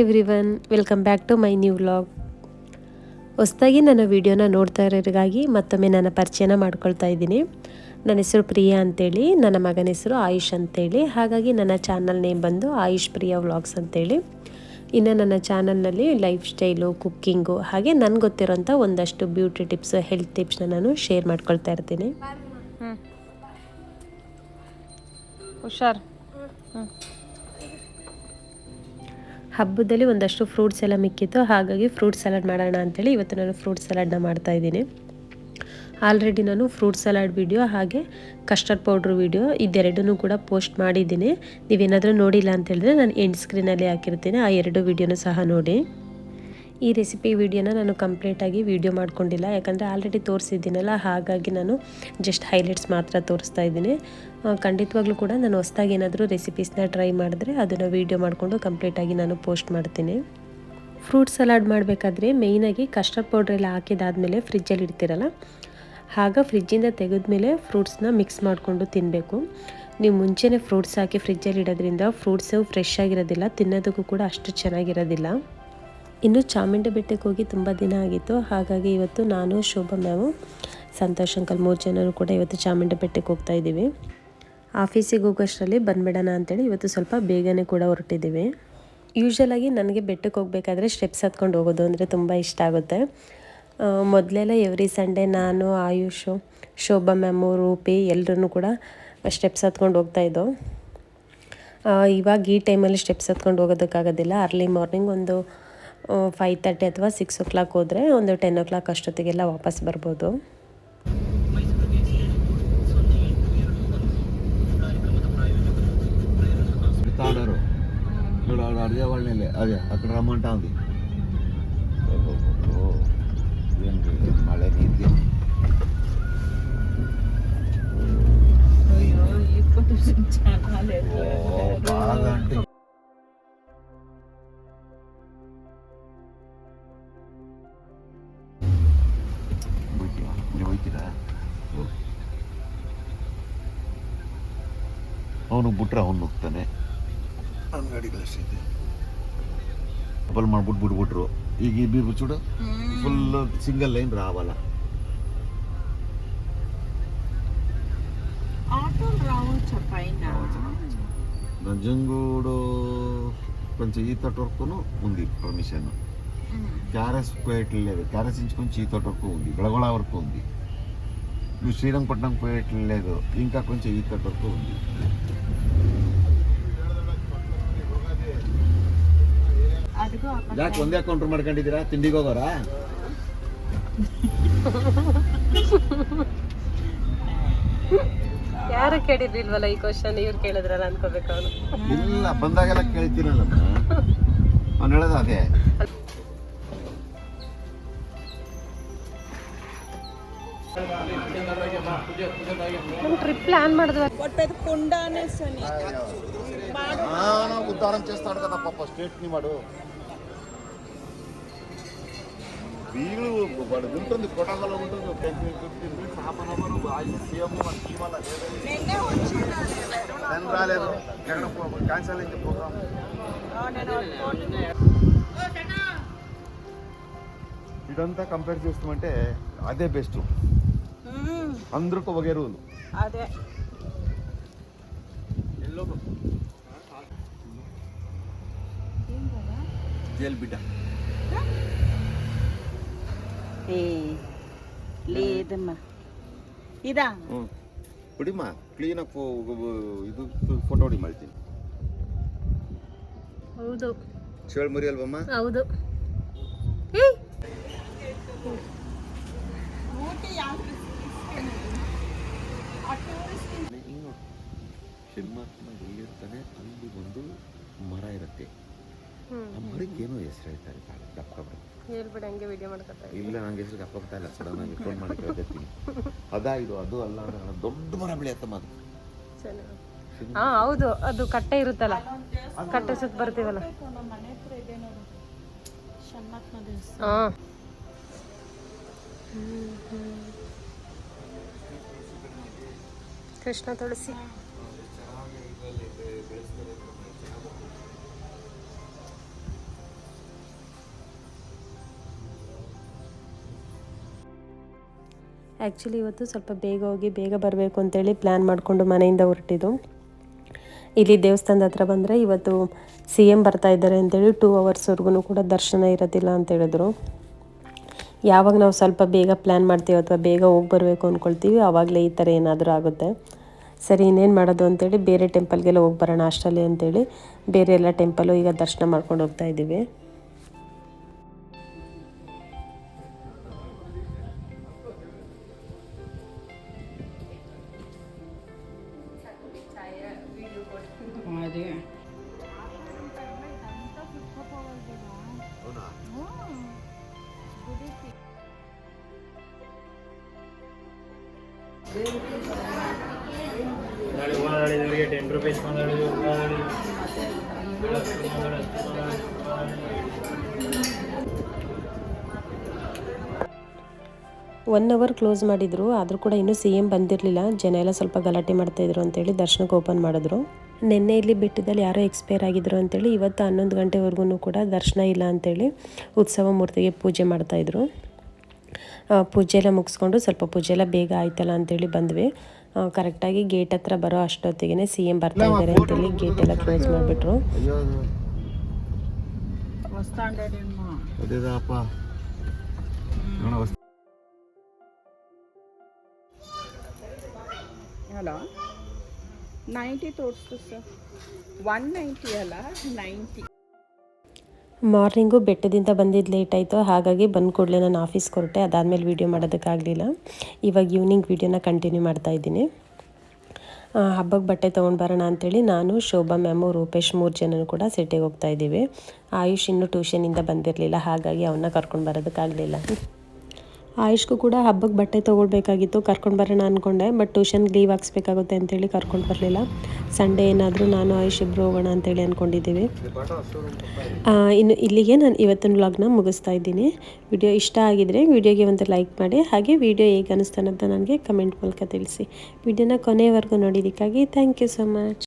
Everyone welcome back to my new vlog ಹೊಸದಾಗಿ ನನ್ನ ವಿಡಿಯೋನ ನೋಡ್ತಾ ಇರೋರಿಗಾಗಿ ಮತ್ತೊಮ್ಮೆ ನನ್ನ ಪರಿಚಯನ ಮಾಡ್ಕೊಳ್ತಾ ಇದ್ದೀನಿ. ನನ್ನ ಹೆಸರು ಪ್ರಿಯಾ ಅಂತೇಳಿ, ನನ್ನ ಮಗನ ಹೆಸರು ಆಯುಷ್ ಅಂತೇಳಿ, ಹಾಗಾಗಿ ನನ್ನ ಚಾನಲ್ ನೇಮ್ ಬಂದು ಆಯುಷ್ ಪ್ರಿಯಾ ವ್ಲಾಗ್ಸ್ ಅಂತೇಳಿ. ಇನ್ನು ನನ್ನ ಚಾನಲ್ನಲ್ಲಿ ಲೈಫ್ ಸ್ಟೈಲು ಕುಕ್ಕಿಂಗು ಹಾಗೆ ನನಗೆ ಗೊತ್ತಿರೋಂಥ ಒಂದಷ್ಟು ಬ್ಯೂಟಿ ಟಿಪ್ಸ್ ಹೆಲ್ತ್ ಟಿಪ್ಸ್ನ ನಾನು ಶೇರ್ ಮಾಡ್ಕೊಳ್ತಾ ಇರ್ತೀನಿ. ಹುಷಾರ್. ಹಬ್ಬದಲ್ಲಿ ಒಂದಷ್ಟು ಫ್ರೂಟ್ಸ್ ಎಲ್ಲ ಮಿಕ್ಕಿತ್ತು. ಹಾಗಾಗಿ ಫ್ರೂಟ್ ಸಲಾಡ್ ಮಾಡೋಣ ಅಂತೇಳಿ ಇವತ್ತು ನಾನು ಫ್ರೂಟ್ ಸಲಾಡ್ನ ಮಾಡ್ತಾ ಇದ್ದೀನಿ. ಆಲ್ರೆಡಿ ನಾನು ಫ್ರೂಟ್ ಸಲಾಡ್ ವಿಡಿಯೋ ಹಾಗೆ ಕಸ್ಟರ್ಡ್ ಪೌಡ್ರ್ ವಿಡಿಯೋ ಇದೆರಡನ್ನೂ ಕೂಡ ಪೋಸ್ಟ್ ಮಾಡಿದ್ದೀನಿ. ನೀವೇನಾದರೂ ನೋಡಿಲ್ಲ ಅಂತ ಹೇಳಿದ್ರೆ ನಾನು ಎಂಡ್ ಸ್ಕ್ರೀನಲ್ಲಿ ಹಾಕಿರ್ತೀನಿ. ಆ ಎರಡು ವಿಡಿಯೋನೂ ಸಹ ನೋಡಿ. ಈ ರೆಸಿಪಿ ವಿಡಿಯೋನ ನಾನು ಕಂಪ್ಲೀಟಾಗಿ ವಿಡಿಯೋ ಮಾಡ್ಕೊಂಡಿಲ್ಲ. ಯಾಕಂದರೆ ಆಲ್ರೆಡಿ ತೋರಿಸಿದ್ದೀನಲ್ಲ, ಹಾಗಾಗಿ ನಾನು ಜಸ್ಟ್ ಹೈಲೈಟ್ಸ್ ಮಾತ್ರ ತೋರಿಸ್ತಾ ಇದ್ದೀನಿ. ಖಂಡಿತವಾಗ್ಲೂ ಕೂಡ ನಾನು ಹೊಸ್ದಾಗಿ ಏನಾದರೂ ರೆಸಿಪೀಸ್ನ ಟ್ರೈ ಮಾಡಿದ್ರೆ ಅದನ್ನು ವೀಡಿಯೋ ಮಾಡಿಕೊಂಡು ಕಂಪ್ಲೀಟಾಗಿ ನಾನು ಪೋಸ್ಟ್ ಮಾಡ್ತೀನಿ. ಫ್ರೂಟ್ ಸಲಾಡ್ ಮಾಡಬೇಕಾದ್ರೆ ಮೇಯ್ನಾಗಿ ಕಸ್ಟರ್ಡ್ ಪೌಡ್ರ್ ಎಲ್ಲ ಹಾಕಿದಾದ್ಮೇಲೆ ಫ್ರಿಜ್ಜಲ್ಲಿ ಇಡ್ತಿರಲ್ಲ, ಆಗ ಫ್ರಿಜ್ಜಿಂದ ತೆಗೆದ್ಮೇಲೆ ಫ್ರೂಟ್ಸ್ನ ಮಿಕ್ಸ್ ಮಾಡಿಕೊಂಡು ತಿನ್ನಬೇಕು ನೀವು ಮುಂಚೆನೇ ಫ್ರೂಟ್ಸ್ ಹಾಕಿ ಫ್ರಿಜ್ಜಲ್ಲಿ ಇಡೋದ್ರಿಂದ ಫ್ರೂಟ್ಸು ಫ್ರೆಶ್ ಆಗಿರೋದಿಲ್ಲ, ತಿನ್ನೋದಕ್ಕೂ ಕೂಡ ಅಷ್ಟು ಚೆನ್ನಾಗಿರೋದಿಲ್ಲ. ಇನ್ನು ಚಾಮುಂಡಿ ಬೆಟ್ಟಕ್ಕೆ ಹೋಗಿ ತುಂಬ ದಿನ ಆಗಿತ್ತು. ಹಾಗಾಗಿ ಇವತ್ತು ನಾನು, ಶೋಭಾ ಮ್ಯಾಮು, ಸಂತೋಷ್ ಅಂಕಲ್ ಮೂರು ಜನರು ಕೂಡ ಇವತ್ತು ಚಾಮುಂಡಿ ಬೆಟ್ಟಕ್ಕೆ ಹೋಗ್ತಾ ಇದ್ದೀವಿ. ಆಫೀಸಿಗೆ ಹೋಗೋಷ್ಟರಲ್ಲಿ ಬಂದ್ಬಿಡೋಣ ಅಂತೇಳಿ ಇವತ್ತು ಸ್ವಲ್ಪ ಬೇಗನೆ ಕೂಡ ಹೊರಟಿದ್ದೀವಿ. ಯೂಶ್ವಲಾಗಿ ನನಗೆ ಬೆಟ್ಟಕ್ಕೆ ಹೋಗಬೇಕಾದ್ರೆ ಸ್ಟೆಪ್ಸ್ ಹತ್ಕೊಂಡು ಹೋಗೋದು ಅಂದರೆ ತುಂಬ ಇಷ್ಟ ಆಗುತ್ತೆ. ಮೊದಲೆಲ್ಲ ಎವ್ರಿ ಸಂಡೇ ನಾನು, ಆಯುಷು, ಶೋಭಾ ಮ್ಯಾಮು, ರೂಪಿ ಎಲ್ಲರೂ ಕೂಡ ಸ್ಟೆಪ್ಸ್ ಹತ್ಕೊಂಡು ಹೋಗ್ತಾಯಿದ್ದೋ ಇವಾಗ ಈ ಟೈಮಲ್ಲಿ ಸ್ಟೆಪ್ಸ್ ಹತ್ಕೊಂಡು ಹೋಗೋದಕ್ಕಾಗೋದಿಲ್ಲ. ಅರ್ಲಿ ಮಾರ್ನಿಂಗ್ ಒಂದು ಫೈವ್ ತರ್ಟಿ ಅಥವಾ ಸಿಕ್ಸ್ ಓ ಕ್ಲಾಕ್ ಹೋದರೆ ಒಂದು ಟೆನ್ ಓ ಕ್ಲಾಕ್ ಅಷ್ಟೊತ್ತಿಗೆಲ್ಲ ವಾಪಸ್ ಬರ್ಬೋದು తాడారు చూడు ఆడ అడిగే వాళ్ళని అదే అక్కడ రమ్మంటా ఉంది ఏంటి మళ్ళీ నీతి ಅಯ್ಯೋ ಇಪ್ಪತ್ತು ಚಾನಲ್ ఓ, బాగా ಅವನು ಬಿಟ್ರೆ ಅವನು ಹೋಗ್ತಾನೆ ಅಂಗಡಿಗಳಷ್ಟೈತೆ ಡಬಲ್ ಮಾಡ್ಬಿಟ್ಟು ಬಿಟ್ಬಿಟ್ರು ಈಗ ಈ ಬೀರ್ ಚೂಡು ಫುಲ್ సింగిల్ లైన్ రావాలా ఆటోలు రావచ్చా పైన నంజంగూడు కొంచెం ఈ తోట వరకును ఉంది పర్మిషన్ క్యారెస్ పోయట్లేదు క్యారెస్ నుంచి కొంచెం ఈ తోట వరకు ఉంది గడగొళ వరకు ఉంది నువ్వు శ్రీరంగపట్నం పోయట్లేదు ఇంకా కొంచెం ఈ తోట వరకు ఉంది ಯಾಕೆ ಒಂದೇ ಕೌಂಟರ್ ಮಾಡ್ಕೊಂಡಿದ್ದೀರಾ ತಿಂಡಿಗೆ ಹೋಗೋರಾ ಯಾರು ಕೇಳಿರ್ಲಿಲ್ವಲ್ಲ ಈ ಕ್ವಶನ್ ಇವ್ರು ಕೇಳಿದ್ರಲ್ಲ ಅನ್ಕೋಬೇಕು ಅವನು ಇಲ್ಲ ಬಂದಾಗೆಲ್ಲ ಕೇಳ್ತೀನಲ್ಲ ಅವ್ನು ಹೇಳೋದು ಅದೇ ట్రిప్ ప్లాన్ ಮಾಡಿದ್ವಿ పెద్ద కుండానే సని ನಾವು ఉద్ధారం చేస్తాడు కదా పాప స్టేట్ని వాడు వీళ్ళు వాడు ఉంటుంది కొట్టగల ఉంటుంది ten fifteen minutes half an hour ఆయన సీఎం మన టీం వల్ల నేను రాలేదు ఎక్కడ క్యాన్సల్ ఇదంతా కంపేర్ చేస్తామంటే అదే బెస్ట్ అందరికి ఒకే రూల్ అదే జైలు బిడ్డ లేదమ్మా ఇదా ಹ್ಞೂ ಹೊಡಿಮ್ಮ ಕ್ಲೀನಾಗಿ ಫೋ ಇದು ಫೋಟೋ ಹೊಡಿ ಮಾಡ್ತೀನಿ ಹೌದು ಚೇಳು ಮರಿ ಅಲ್ವಮ್ಮ ಹೌದು ಇನ್ನು ಏನೋ ಹೆಸರು ಹೇಳ್ತಾ ಇರ್ತಾಳೆ ದಪ್ಪ ಹೇಳ್ಬಿಡಿ ಹಂಗೆ ವಿಡಿಯೋ ಮಾಡ್ಕೊತಾ ಇಲ್ಲ ನಂಗೆ ಹೆಸರು ದಪ್ಪ ಬರ್ತಾ ಇಲ್ಲ. ಸಡನ್ ಆಗಿ ಫೋನ್ ಮಾಡಿ ಕೇಳ್ತೀನಿ ಅದಾ ಇದು ಅದು ಅಲ್ಲ ಅಂದ್ರೆ ದೊಡ್ಡ ಮರ ಬೆಳೆಯತ್ತಮ್ಮ ಅದು ಹಾ ಹೌದು ಅದು ಕಟ್ಟೆ ಇರುತ್ತಲ್ಲ? ಕಟ್ಟೆ ಸುತ್ತ ಬರ್ತೀವಲ್ಲ? ಹಾ. ಕೃಷ್ಣ ತುಳಸಿ. ಆ್ಯಕ್ಚುಲಿ ಇವತ್ತು ಸ್ವಲ್ಪ ಬೇಗ ಹೋಗಿ ಬೇಗ ಬರಬೇಕು ಅಂತೇಳಿ ಪ್ಲ್ಯಾನ್ ಮಾಡಿಕೊಂಡು ಮನೆಯಿಂದ ಹೊರಟಿದ್ದು. ಇಲ್ಲಿ ದೇವಸ್ಥಾನದ ಹತ್ರ ಬಂದರೆ ಇವತ್ತು ಸಿ ಎಂ ಬರ್ತಾ ಇದ್ದಾರೆ ಅಂತೇಳಿ ಟೂ ಅವರ್ಸ್ವರೆಗೂ ಕೂಡ ದರ್ಶನ ಇರೋದಿಲ್ಲ ಅಂತ ಹೇಳಿದ್ರು. ಯಾವಾಗ ನಾವು ಸ್ವಲ್ಪ ಬೇಗ ಪ್ಲ್ಯಾನ್ ಮಾಡ್ತೀವಿ ಅಥವಾ ಬೇಗ ಹೋಗಿ ಬರಬೇಕು ಅಂದ್ಕೊಳ್ತೀವಿ ಆವಾಗಲೇ ಈ ಥರ ಏನಾದರೂ ಆಗುತ್ತೆ. ಸರಿ, ಇನ್ನೇನು ಮಾಡೋದು ಅಂತೇಳಿ ಬೇರೆ ಟೆಂಪಲ್ಗೆಲ್ಲ ಹೋಗಿ ಬರೋಣ ಅಷ್ಟರಲ್ಲಿ ಅಂತೇಳಿ ಬೇರೆ ಎಲ್ಲ ಟೆಂಪಲ್ಲು ಈಗ ದರ್ಶನ ಮಾಡ್ಕೊಂಡು ಹೋಗ್ತಾ ಇದ್ದೀವಿ. ಒನ್ ಅವರ್ ಕ್ಲೋಸ್ ಮಾಡಿದ್ರು, ಆದರೂ ಕೂಡ ಇನ್ನೂ ಸಿ ಎಂ ಬಂದಿರಲಿಲ್ಲ. ಜನ ಎಲ್ಲ ಸ್ವಲ್ಪ ಗಲಾಟೆ ಮಾಡ್ತಾಯಿದ್ರು ಅಂತೇಳಿ ದರ್ಶನಕ್ಕೆ ಓಪನ್ ಮಾಡಿದ್ರು. ನಿನ್ನೆ ಇಲ್ಲಿ ಬಿಟ್ಟಿದ್ದಲ್ಲಿ ಯಾರೋ ಎಕ್ಸ್ಪೈರ್ ಆಗಿದ್ರು ಅಂತೇಳಿ ಇವತ್ತು ಹನ್ನೊಂದು ಗಂಟೆವರೆಗೂ ಕೂಡ ದರ್ಶನ ಇಲ್ಲ ಅಂತೇಳಿ ಉತ್ಸವ ಮೂರ್ತಿಗೆ ಪೂಜೆ ಮಾಡ್ತಾಯಿದ್ರು ಪೂಜೆ ಎಲ್ಲ ಮುಗಿಸ್ಕೊಂಡು ಸ್ವಲ್ಪ ಪೂಜೆ ಎಲ್ಲ ಬೇಗ ಆಯ್ತಲ್ಲ ಅಂತೇಳಿ ಬಂದ್ವಿ. ಕರೆಕ್ಟಾಗಿ ಗೇಟ್ ಹತ್ರ ಬರೋ ಅಷ್ಟೊತ್ತಿಗೆ ಸಿ ಎಂ ಬರ್ತಾ ಇದ್ದಾರೆ ಅಂತೇಳಿ ಗೇಟ್ ಎಲ್ಲ ಕ್ಲೋಸ್ ಮಾಡಿಬಿಟ್ರು. ನೈಂಟಿ ತೋರಿಸ್ತು ಸರ್. ಒನ್ ನೈಂಟಿ ಅಲ್ಲ ನೈಂಟಿ. ಮಾರ್ನಿಂಗು ಬೆಟ್ಟದಿಂದ ಬಂದಿದ್ದು ಲೇಟ್ ಆಯಿತು. ಹಾಗಾಗಿ ಬಂದ ಕೂಡಲೇ ನಾನು ಆಫೀಸ್ಗೆ ಹೊರಟೆ ಅದಾದಮೇಲೆ ವೀಡಿಯೋ ಮಾಡೋದಕ್ಕಾಗಲಿಲ್ಲ. ಇವಾಗ ಈವ್ನಿಂಗ್ ವೀಡಿಯೋನ ಕಂಟಿನ್ಯೂ ಮಾಡ್ತಾ ಇದ್ದೀನಿ. ಹಬ್ಬಕ್ಕೆ ಬಟ್ಟೆ ತೊಗೊಂಡು ಬರೋಣ ಅಂಥೇಳಿ ನಾನು, ಶೋಭಾ ಮ್ಯಾಮು ರೂಪೇಶ್ ಮೂರು ಜನನು ಕೂಡ ಸಿಟಿಗೆ ಹೋಗ್ತಾ ಇದ್ದೀವಿ. ಆಯುಷ್ ಇನ್ನೂ ಟ್ಯೂಷನಿಂದ ಬಂದಿರಲಿಲ್ಲ. ಹಾಗಾಗಿ ಅವನ್ನ ಕರ್ಕೊಂಡು ಬರೋದಕ್ಕಾಗಲಿಲ್ಲ. ಆಯುಷ್ಗೂ ಕೂಡ ಹಬ್ಬಕ್ಕೆ ಬಟ್ಟೆ ತೊಗೊಳ್ಬೇಕಾಗಿತ್ತು, ಕರ್ಕೊಂಡು ಬರೋಣ ಅಂದ್ಕೊಂಡೆ ಬಟ್ ಟ್ಯೂಷನ್ಗೆ ಲೀವ್ ಹಾಕ್ಸ್ಬೇಕಾಗುತ್ತೆ ಅಂತೇಳಿ ಕರ್ಕೊಂಡು ಬರಲಿಲ್ಲ. ಸಂಡೇ ಏನಾದರೂ ನಾನು ಆಯುಷ್ ಇಬ್ಬರು ಹೋಗೋಣ ಅಂತೇಳಿ ಅಂದ್ಕೊಂಡಿದ್ದೀವಿ ಇನ್ನು ಇಲ್ಲಿಗೆ ನಾನು ಇವತ್ತಿನ ವ್ಲಾಗ್ನ ಮುಗಿಸ್ತಾ ಇದ್ದೀನಿ. ವಿಡಿಯೋ ಇಷ್ಟ ಆಗಿದರೆ ವಿಡಿಯೋಗೆ ಒಂದು ಲೈಕ್ ಮಾಡಿ, ಹಾಗೆ ವಿಡಿಯೋ ಹೇಗೆ ಅನ್ನಿಸ್ತಾನಂತ ನನಗೆ ಕಮೆಂಟ್ ಮೂಲಕ ತಿಳಿಸಿ. ವಿಡಿಯೋನ ಕೊನೆಯವರೆಗೂ ನೋಡಿದ್ದಕ್ಕಾಗಿ ಥ್ಯಾಂಕ್ ಯು ಸೊ ಮಚ್